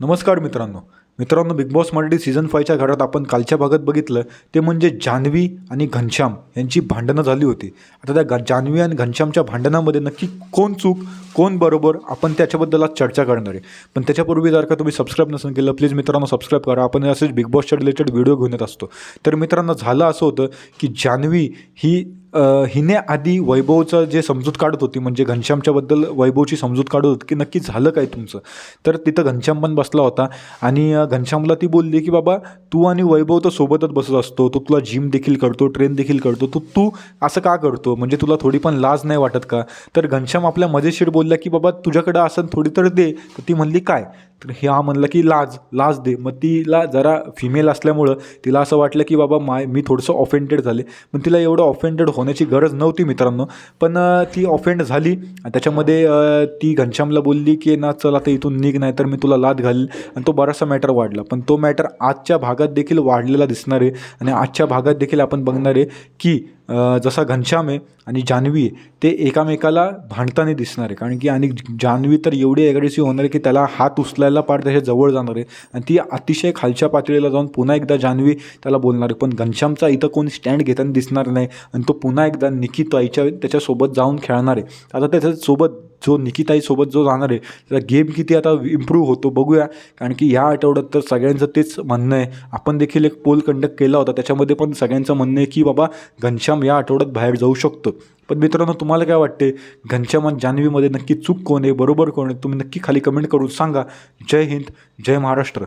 नमस्कार मित्रांनो. मित्रांनो बिग बॉस मराठी सीझन फायच्या घरात आपण कालच्या भागात बघितलं ते म्हणजे जान्हवी आणि घनश्याम यांची भांडणं झाली होती. आता त्या ग जान्हवी आणि घनश्यामच्या भांडणामध्ये नक्की कोण चूक कोण बरोबर आपण त्याच्याबद्दल आज चर्चा करणार आहे. पण त्याच्यापूर्वी जर का तुम्ही सबस्क्राईब नसेल केलं प्लीज मित्रांनो सबस्क्राईब करा. आपण असेच बिग बॉसच्या रिलेटेड व्हिडिओ घेऊन येत असतो. तर मित्रांनो झालं असं होतं की जान्हवी ही हिने आधी वैभवचं जे समजूत काढत होती म्हणजे घनश्यामच्याबद्दल वैभवची समजूत काढत होती की नक्की झालं काय तुमचं? तर तिथं घनश्याम पण बसला होता आणि घनश्यामला ती बोलली की बाबा तू आणि वैभव तर सोबतच बसत असतो. तो तुला जिम देखील करतो ट्रेन देखील करतो. तू तू असं का करतो? म्हणजे तुला थोडी पण लाज नाही वाटत का? तर घनश्याम आपल्या मजेशीर बोलला की बाबा तुझ्याकडं असं थोडी तर दे. तर ती म्हणली काय? तर हे हा म्हणलं की लाज लाज दे. मग तिला जरा फिमेल असल्यामुळं तिला असं वाटलं की बाबा माय मी थोडंसं ऑफेंडेड झाले. पण तिला एवढं ऑफेंडेड होण्याची गरज नव्हती मित्रांनो. पण ती ऑफेंड झाली. त्याच्यामध्ये ती घनश्यामला बोलली की ना चल आता इथून निघ नाही तर मी तुला लाद घालील आणि तो बराचसा मॅटर वाढला. पण तो मॅटर आजच्या भागात देखील वाढलेला दिसणार आहे. आणि आजच्या भागात देखील आपण बघणार आहे की जसा घनश्याम आहे आणि जान्हवी आहे ते एकामेकाला भांडताना दिसणार आहे. कारण की आणि जान्हवी तर एवढी ॲग्रेसिव्ह होणार आहे की त्याला हात उचलायला पार त्याच्याजवळ जाणार आहे. आणि ती अतिशय खालच्या पातळीला जाऊन पुन्हा एकदा जान्हवी त्याला बोलणार आहे. पण घनश्यामचा इथं कोण स्टँड घेताना दिसणार नाही. आणि तो पुन्हा एकदा निकिताईच्या त्याच्यासोबत जाऊन खेळणार आहे. आता त्याच्यासोबत जो निकिताईसोबत जो जाणार आहे त्याचा गेम किती आता इम्प्रूव्ह होतो बघूया. कारण की ह्या आठवड्यात तर सगळ्यांचं तेच म्हणणं आहे. आपण देखील एक पोल कंडक्ट केला होता. त्याच्यामध्ये पण सगळ्यांचं म्हणणं आहे की बाबा घनश्याम या आठवड्यात बाहेर जाऊ शकतो. पण मित्रांनो तुम्हाला काय वाटते घनश्याम आणि जान्हवीमध्ये नक्की चूक कोण आहे? बरोबर कोण आहे? तुम्ही नक्की खाली कमेंट करून सांगा. जय हिंद जय महाराष्ट्र.